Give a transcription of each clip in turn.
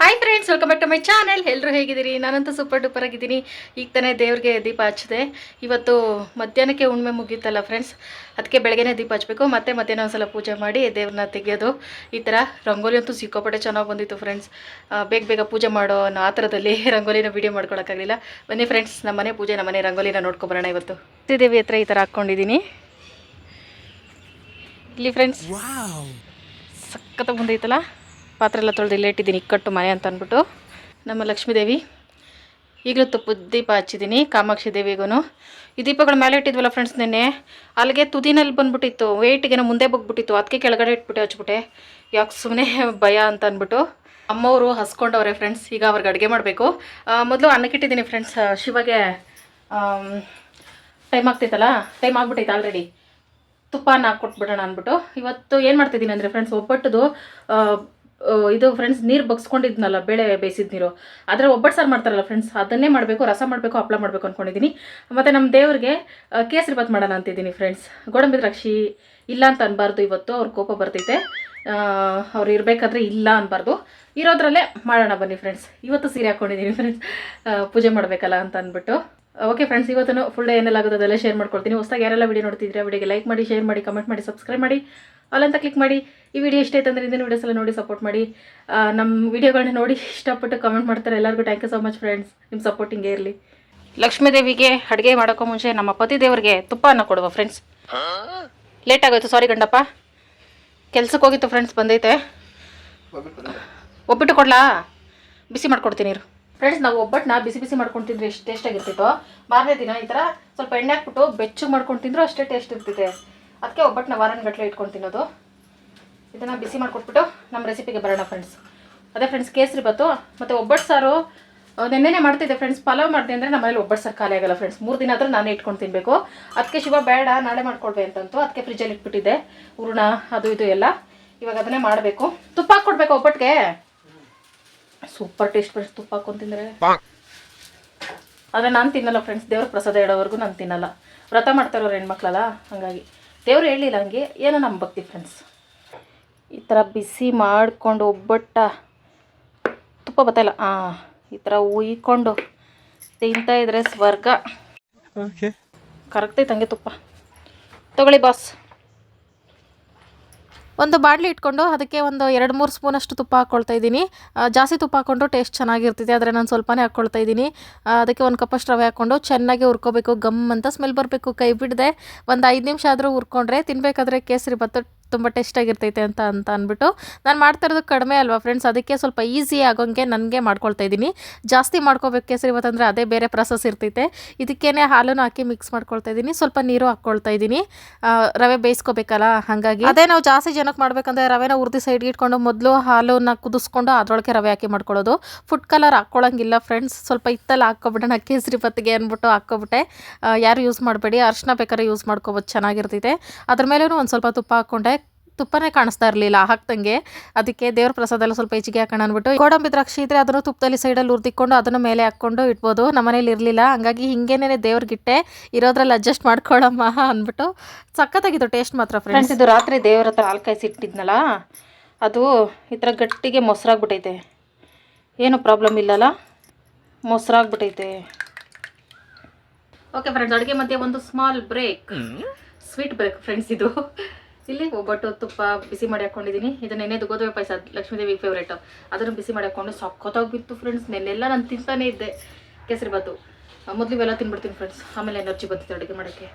Hi friends welcome back to my channel ಎಲ್ಲರೂ ಹೇಗಿದ್ದೀರಿ? ನಾನಂತೂ ಸೂಪರ್ ಡೂಪರ್ ಆಗಿದ್ದೀನಿ. ಈಗ ತಾನೇ ದೇವ್ರಿಗೆ ದೀಪ ಹಚ್ಚಿದೆ. ಇವತ್ತು ಮಧ್ಯಾಹ್ನಕ್ಕೆ ಉಣ್ಮೆ ಮುಗೀತಲ್ಲ ಫ್ರೆಂಡ್ಸ್ ಅದಕ್ಕೆ ಬೆಳಗ್ಗೆನೇ ದೀಪ ಹಚ್ಚಬೇಕು ಮತ್ತೆ ಮಧ್ಯಾಹ್ನ ಒಂದ್ಸಲ ಪೂಜೆ ಮಾಡಿ ದೇವ್ರನ್ನ ತೆಗೆಯೋದು. ಈ ಥರ ರಂಗೋಲಿ ಅಂತೂ ಸಿಕ್ಕಾಪಟ್ಟೆ ಚೆನ್ನಾಗಿ ಬಂದಿತ್ತು ಫ್ರೆಂಡ್ಸ್ ಬೇಗ ಬೇಗ ಪೂಜೆ ಮಾಡೋ ಅನ್ನೋ ಆ ಥರದಲ್ಲಿ ರಂಗೋಲಿನ ವೀಡಿಯೋ ಮಾಡ್ಕೊಳಕ್ಕಾಗಲಿಲ್ಲ. ಬನ್ನಿ ಫ್ರೆಂಡ್ಸ್ ನಮ್ಮ ಮನೆ ಪೂಜೆ ನಮ್ಮ ಮನೆ ರಂಗೋಲಿನ ನೋಡ್ಕೊಬರೋಣ ಇವತ್ತು. ದೇವಿ ಹತ್ರ ಈ ಥರ ಹಾಕ್ಕೊಂಡಿದ್ದೀನಿ. ಇಲ್ಲಿ ಫ್ರೆಂಡ್ಸ್ ಸಖತ್ತಾಗಿ ಬಂದೈತಲ್ಲ? ಪಾತ್ರೆ ಎಲ್ಲ ತೊಳೆದು ಇಲ್ಲೇ ಇಟ್ಟಿದ್ದೀನಿ, ಇಕ್ಕಟ್ಟು ಮನೆ ಅಂತ ಅಂದ್ಬಿಟ್ಟು. ನಮ್ಮ ಲಕ್ಷ್ಮೀದೇವಿ ಈಗಲೂ ತುಪ್ಪ ದೀಪ ಹಚ್ಚಿದ್ದೀನಿ, ಕಾಮಾಕ್ಷಿ ದೇವಿಗೂ ಈ ದೀಪಗಳ ಮೇಲೆ ಇಟ್ಟಿದ್ವಲ್ಲ ಫ್ರೆಂಡ್ಸ್ ನಿನ್ನೆ, ಅಲ್ಲಿಗೆ ತುದಿನಲ್ಲಿ ಬಂದ್ಬಿಟ್ಟಿತ್ತು ವೆಯ್ಟಿಗೆ ಮುಂದೆ ಬಗ್ಬಿಟ್ಟಿತ್ತು, ಅದಕ್ಕೆ ಕೆಳಗಡೆ ಇಟ್ಬಿಟ್ಟೆ, ಹಚ್ಬಿಟ್ಟೆ. ಯಾಕೆ ಸುಮ್ಮನೆ ಭಯ ಅಂತ ಅಂದ್ಬಿಟ್ಟು. ಅಮ್ಮವರು ಹಸ್ಕೊಂಡವ್ರೆ ಫ್ರೆಂಡ್ಸ್ ಈಗ ಅವ್ರಿಗೆ ಅಡುಗೆ ಮಾಡಬೇಕು. ಮೊದಲು ಅನ್ನಕ್ಕಿಟ್ಟಿದ್ದೀನಿ ಫ್ರೆಂಡ್ಸ್ ಶಿವಗೆ ಟೈಮ್ ಆಗ್ತೈತಲ್ಲ ಟೈಮ್ ಆಗ್ಬಿಟ್ಟೈತೆ ಆಲ್ರೆಡಿ ತುಪ್ಪನ ಹಾಕ್ಕೊಟ್ಬಿಡೋಣ ಅಂದ್ಬಿಟ್ಟು. ಇವತ್ತು ಏನು ಮಾಡ್ತಿದ್ದೀನಿ ಅಂದರೆ ಫ್ರೆಂಡ್ಸ್ ಒಬ್ಬಟ್ಟದು ಇದು ಫ್ರೆಂಡ್ಸ್ ನೀರು ಬಗ್ಸ್ಕೊಂಡಿದ್ನಲ್ಲ, ಬೇಳೆ ಬೇಯಿಸಿದ ನೀರು. ಆದರೆ ಒಬ್ಬಟ್ಟು ಸಾರು ಮಾಡ್ತಾರಲ್ಲ ಫ್ರೆಂಡ್ಸ್ ಅದನ್ನೇ ಮಾಡಬೇಕು, ರಸ ಮಾಡಬೇಕು ಹಪ್ಪಳ ಮಾಡಬೇಕು ಅಂದ್ಕೊಂಡಿದ್ದೀನಿ ಮತ್ತು ನಮ್ಮ ದೇವ್ರಿಗೆ ಕೇಸರಿ ಬಾತ್ ಮಾಡೋಣ ಅಂತಿದ್ದೀನಿ ಫ್ರೆಂಡ್ಸ್ ಗೋಡಂಬಿ ದ್ರಾಕ್ಷಿ ಇಲ್ಲ ಅಂತ ಅನ್ಬಾರ್ದು ಇವತ್ತು, ಅವ್ರ ಕೋಪ ಬರ್ತೈತೆ. ಅವ್ರು ಇರಬೇಕಾದ್ರೆ ಇಲ್ಲ ಅನ್ಬಾರ್ದು. ಇರೋದ್ರಲ್ಲೇ ಮಾಡೋಣ ಬನ್ನಿ ಫ್ರೆಂಡ್ಸ್ ಇವತ್ತು ಸೀರೆ ಹಾಕ್ಕೊಂಡಿದ್ದೀನಿ ಫ್ರೆಂಡ್ಸ್ ಪೂಜೆ ಮಾಡಬೇಕಲ್ಲ ಅಂತ ಅಂದ್ಬಿಟ್ಟು ಓಕೆ ಫ್ರೆಂಡ್ಸ್ ಇವತ್ತು ಫುಲ್ ಡೇ ಏನೆಲ್ಲ ಆಗುತ್ತೆ ಅದೆಲ್ಲ ಶೇರ್ ಮಾಡ್ಕೊಳ್ತೀನಿ. ಹೊಸದಾಗಿ ಯಾರೆಲ್ಲ ವಿಡಿಯೋ ನೋಡ್ತಿದ್ರೆ ವಿಡಿಯೋಗೆ ಲೈಕ್ ಮಾಡಿ ಶೇರ್ ಮಾಡಿ ಕಮೆಂಟ್ ಮಾಡಿ ಸಬ್ಸ್ಕ್ರೈಬ್ ಮಾಡಿ ಅಲ್ಲಂತ ಕ್ಲಿಕ್ ಮಾಡಿ, ಈ ವಿಡಿಯೋ ಇಷ್ಟ ಆಯ್ತು ಅಂದರೆ ಇಂದಿನ ನೋಡಿ ಸಪೋರ್ಟ್ ಮಾಡಿ. ನಮ್ಮ ವಿಡಿಯೋಗಳನ್ನ ನೋಡಿ ಇಷ್ಟಪಟ್ಟು ಕಮೆಂಟ್ ಮಾಡ್ತಾರೆ. ಎಲ್ಲರಿಗೂ thank you so much friends ನಿಮ್ಮ ಸಪೋರ್ಟಿಂಗ್ ಇರಲಿ. ಲಕ್ಷ್ಮೀ ದೇವಿಗೆ ಅಡುಗೆ ಮಾಡೋಕ್ಕೂ ಮುಂಚೆ ನಮ್ಮ ಪತಿ ದೇವರಿಗೆ ತುಪ್ಪನ ಕೊಡುವ ಫ್ರೆಂಡ್ಸ್ ಲೇಟ್ ಆಗೋಯ್ತು ಸಾರಿ ಗಂಡಪ್ಪ. ಕೆಲ್ಸಕ್ಕೆ ಹೋಗಿತ್ತು ಫ್ರೆಂಡ್ಸ್ ಬಂದೈತೆ. ಒಬ್ಬಿಟ್ಟು ಕೊಡ್ಲಾ? ಬಿಸಿ ಮಾಡ್ಕೊಡ್ತೀನಿ ಇರು. ಫ್ರೆಂಡ್ಸ್ ನಾವು ಒಬ್ಬಟ್ಟನ್ನ ಬಿಸಿ ಬಿಸಿ ಮಾಡ್ಕೊಂಡು ತಿಂದ್ರೆ ಎಷ್ಟು ಟೇಸ್ಟ್ ಆಗಿರ್ತಿತ್ತು, ಮಾರನೇ ದಿನ ಈ ಥರ ಸ್ವಲ್ಪ ಎಣ್ಣೆ ಹಾಕ್ಬಿಟ್ಟು ಬೆಚ್ಚು ಮಾಡ್ಕೊಂಡು ತಿಂದರೂ ಅಷ್ಟೇ ಟೇಸ್ಟ್ ಇರ್ತಿದೆ ಅದಕ್ಕೆ ಒಬ್ಬಟ್ಟನ್ನ ವಾರನ ಗಟ್ಟಲೆ ಇಟ್ಕೊಂಡು ತಿನ್ನೋದು. ಇದನ್ನು ಬಿಸಿ ಮಾಡಿಕೊಟ್ಬಿಟ್ಟು ನಮ್ಮ ರೆಸಿಪಿಗೆ ಬರೋಣ ಫ್ರೆಂಡ್ಸ್ ಅದೇ ಫ್ರೆಂಡ್ಸ್ ಕೇಸರಿ ಬತ್ತು ಮತ್ತು ಒಬ್ಬಟ್ಟು ಸಾರು ನೆನ್ನೆನೇ ಮಾಡ್ತಿದ್ದೆ ಫ್ರೆಂಡ್ಸ್ ಪಲಾವ್ ಮಾಡಿದೆ ಅಂದರೆ ನಮ್ಮಲ್ಲಿ ಒಬ್ಬಟ್ಟು ಸಾರು ಖಾಲಿ ಆಗಲ್ಲ ಫ್ರೆಂಡ್ಸ್ ಮೂರು ದಿನ ಆದರೂ ನಾನೇ ಇಟ್ಕೊಂಡು ತಿನ್ನಬೇಕು ಅದಕ್ಕೆ ಶಿವ ಬೇಡ, ನಾಳೆ ಮಾಡ್ಕೊಡ್বে ಅಂತಂತು. ಅದಕ್ಕೆ ಫ್ರಿಜ್ಜಲ್ಲಿ ಇಟ್ಬಿಟ್ಟಿದ್ದೆ. ಹೂರ್ಣ, ಅದು ಇದು ಎಲ್ಲ. ಇವಾಗ ಅದನ್ನೇ ಮಾಡಬೇಕು. ತುಪ್ಪ ಹಾಕ್ಕೊಡ್ಬೇಕು ಒಬ್ಬಟ್ಟಿಗೆ ಸೂಪರ್ ಟೇಸ್ಟ್ ಫ್ರೆಂಡ್ಸ್ ತುಪ್ಪ ಹಾಕೊಂಡು ತಿಂದರೆ. ಆದರೆ ನಾನು ತಿನ್ನಲ್ಲ ಫ್ರೆಂಡ್ಸ್ ದೇವ್ರ ಪ್ರಸಾದ ಇಡೋವರೆಗೂ ನಾನು ತಿನ್ನಲ್ಲ. ವ್ರತ ಮಾಡ್ತಾರವ್ರು ಹೆಣ್ಮಕ್ಳಲ್ಲ ಹಾಗಾಗಿ. ದೇವ್ರು ಹೇಳಿಲ್ಲ ಹಂಗೆ ಏನೋ ನಮ್ಮ ಭಕ್ತಿ ಫ್ರೆಂಡ್ಸ್ ಈ ಥರ ಬಿಸಿ ಮಾಡಿಕೊಂಡು ಒಬ್ಬಟ್ಟ ತುಪ್ಪ ಬತ್ತಾಯಿಲ್ಲ ಹಾಂ ಈ ಥರ ಉಯ್ಕೊಂಡು ತಿಂತಾ ಇದ್ರೆ ಸ್ವರ್ಗ. ಕರೆಕ್ಟ್ ಐತೆ ಹಂಗೆ ತುಪ್ಪ. ತಗೊಳ್ಳಿ ಬಾಸ್ ಒಂದು ಬಾಡ್ಲಿ ಇಟ್ಕೊಂಡು ಅದಕ್ಕೆ ಒಂದು ಎರಡು ಮೂರು ಸ್ಪೂನಷ್ಟು ತುಪ್ಪ ಹಾಕ್ಕೊಳ್ತಾ ಇದ್ದೀನಿ. ಜಾಸ್ತಿ ತುಪ್ಪ ಹಾಕ್ಕೊಂಡು ಟೇಸ್ಟ್ ಚೆನ್ನಾಗಿರ್ತಿದೆ, ಆದರೆ ನಾನು ಸ್ವಲ್ಪನೇ ಹಾಕ್ಕೊಳ್ತಾ ಇದ್ದೀನಿ. ಅದಕ್ಕೆ ಒಂದು ಕಪ್ಪಷ್ಟು ರವೆ ಹಾಕ್ಕೊಂಡು ಚೆನ್ನಾಗಿ ಹುರ್ಕೋಬೇಕು, ಗಮ್ ಅಂತ ಸ್ಮೆಲ್ ಬರಬೇಕು. ಕೈ ಬಿಡದೆ ಒಂದು ಐದು ನಿಮಿಷ ಆದರೂ ಹುರ್ಕೊಂಡ್ರೆ ತಿನ್ನಬೇಕಾದ್ರೆ ಕೇಸರಿ ಭತ್ತ ತುಂಬ ಟೇಸ್ಟಾಗಿರ್ತೈತೆ ಅಂತ ಅಂತ ಅಂದ್ಬಿಟ್ಟು ನಾನು ಮಾಡ್ತಾ ಇರೋದು ಕಡಿಮೆ ಅಲ್ವಾ ಫ್ರೆಂಡ್ಸ್ ಅದಕ್ಕೆ ಸ್ವಲ್ಪ ಈಸಿ ಆಗೋಂಗೆ ನನಗೆ ಮಾಡ್ಕೊಳ್ತಾ ಇದ್ದೀನಿ. ಜಾಸ್ತಿ ಮಾಡ್ಕೋಬೇಕು ಕೇಸರಿ ಇವತ್ತಂದರೆ ಅದೇ ಬೇರೆ ಪ್ರಾಸೆಸ್ ಇರ್ತೈತೆ. ಇದಕ್ಕೇನೆ ಹಾಲನ್ನು ಹಾಕಿ ಮಿಕ್ಸ್ ಮಾಡ್ಕೊಳ್ತಾ ಇದ್ದೀನಿ. ಸ್ವಲ್ಪ ನೀರು ಹಾಕ್ಕೊಳ್ತಾ ಇದ್ದೀನಿ. ರವೆ ಬೇಯಿಸ್ಕೋಬೇಕಲ್ಲ, ಹಾಗಾಗಿ. ಅದೇ ನಾವು ಜಾಸ್ತಿ ಜನಕ್ಕೆ ಮಾಡಬೇಕಂದ್ರೆ ರವೆನ ಉರ್ದಿ ಸೈಡ್ಗೆ ಇಟ್ಕೊಂಡು ಮೊದಲು ಹಾಲನ್ನು ಕುದಿಸ್ಕೊಂಡು ಅದರೊಳಗೆ ರವೆ ಹಾಕಿ ಮಾಡ್ಕೊಳ್ಳೋದು. ಫುಡ್ ಕಲರ್ ಹಾಕ್ಕೊಳ್ಳೋಂಗಿಲ್ಲ ಫ್ರೆಂಡ್ಸ್ ಸ್ವಲ್ಪ ಇತ್ತಲ್ಲಿ ಹಾಕ್ಕೊಬಿಡೋಣ, ಕೇಸರಿ ಪತ್ತಿಗೆ ಅಂದ್ಬಿಟ್ಟು ಹಾಕ್ಕೊಬಿಟ್ಟೆ. ಯಾರು ಯೂಸ್ ಮಾಡಬೇಡಿ. ಅರ್ಶಿನ ಬೇಕಾದ್ರೆ ಯೂಸ್ ಮಾಡ್ಕೋಬೋದು. ಚೆನ್ನಾಗಿರ್ತೈತೆ. ಅದ್ರ ಮೇಲೂ ಒಂದು ಸ್ವಲ್ಪ ತುಪ್ಪ ಹಾಕ್ಕೊಂಡೆ. ತುಪ್ಪನೇ ಕಾಣಿಸ್ತಾ ಇರಲಿಲ್ಲ ಹಾಕ್ದಂಗೆ. ಅದಕ್ಕೆ ದೇವ್ರ ಪ್ರಸಾದ ಎಲ್ಲ ಸ್ವಲ್ಪ ಹೆಚ್ಚಿಗೆ ಹಾಕೋಣ ಅಂದ್ಬಿಟ್ಟು ಗೋಡಂಬಿ ದ್ರಾಕ್ಷಿ ಇದ್ರೆ ಅದನ್ನು ತುಪ್ಪದಲ್ಲಿ ಸೈಡಲ್ಲಿ ಉರ್ದಿಕೊಂಡು ಅದನ್ನು ಮೇಲೆ ಹಾಕ್ಕೊಂಡು ಇಡ್ಬೋದು. ನಮ್ಮ ಮನೇಲಿ ಇರಲಿಲ್ಲ ಹಂಗಾಗಿ ಹಿಂಗೇನೆ ದೇವ್ರಿಗಿಟ್ಟೆ ಇರೋದ್ರಲ್ಲಿ ಅಡ್ಜಸ್ಟ್ ಮಾಡ್ಕೊಳ್ಳಮ್ಮ ಅಂದ್ಬಿಟ್ಟು ಸಖತ್ತಾಗಿತ್ತು ಟೇಸ್ಟ್ ಮಾತ್ರ ಫ್ರೆಂಡ್ಸ್ ಇದು ರಾತ್ರಿ ದೇವ್ರ ಹತ್ರ ಹಾಲು ಕಾಯಿಸಿ ಇಟ್ಟಿದ್ನಲ್ಲ ಅದು ಈ ಥರ ಗಟ್ಟಿಗೆ ಮೊಸರಾಗ್ಬಿಟ್ಟೈತೆ ಏನು ಪ್ರಾಬ್ಲಮ್ ಇಲ್ಲಲ್ಲ? ಮೊಸರಾಗ್ಬಿಟ್ಟೈತೆ ಓಕೆ ಫ್ರೆಂಡ್ಸ್ ಅಡುಗೆ ಮಧ್ಯೆ ಒಂದು small break sweet break friends ಇದು. ಇಲ್ಲಿ ಒಬ್ಬಟ್ಟು ತುಪ್ಪ ಬಿಸಿ ಮಾಡಿ ಹಾಕೊಂಡಿದ್ದೀನಿ. ಇದು ನೆನ್ನೆ ಗೋಧುವೆ ಪಾಯಸ, ಲಕ್ಷ್ಮೀದೇವಿ ಫೇವ್ರೇಟ್ ಅದನ್ನು ಬಿಸಿ ಮಾಡಿ ಹಾಕೊಂಡು ಸಖತ್ತಾಗಿ ಬಿತ್ತು ಫ್ರೆಂಡ್ಸ್ ನೆನ್ನೆಲ್ಲ ನಾನು ತಿಂತಾನೆ ಇದ್ದೆ. ಕೇಸರಿ ಬಾತು ಮೊದಲು ಇವೆಲ್ಲ ತಿನ್ಬಿಡ್ತೀನಿ ಫ್ರೆಂಡ್ಸ್ ಆಮೇಲೆ ಎನರ್ಜಿ ಬರ್ತಿತ್ತು ಅಡುಗೆ ಮಾಡೋಕ್ಕೆ.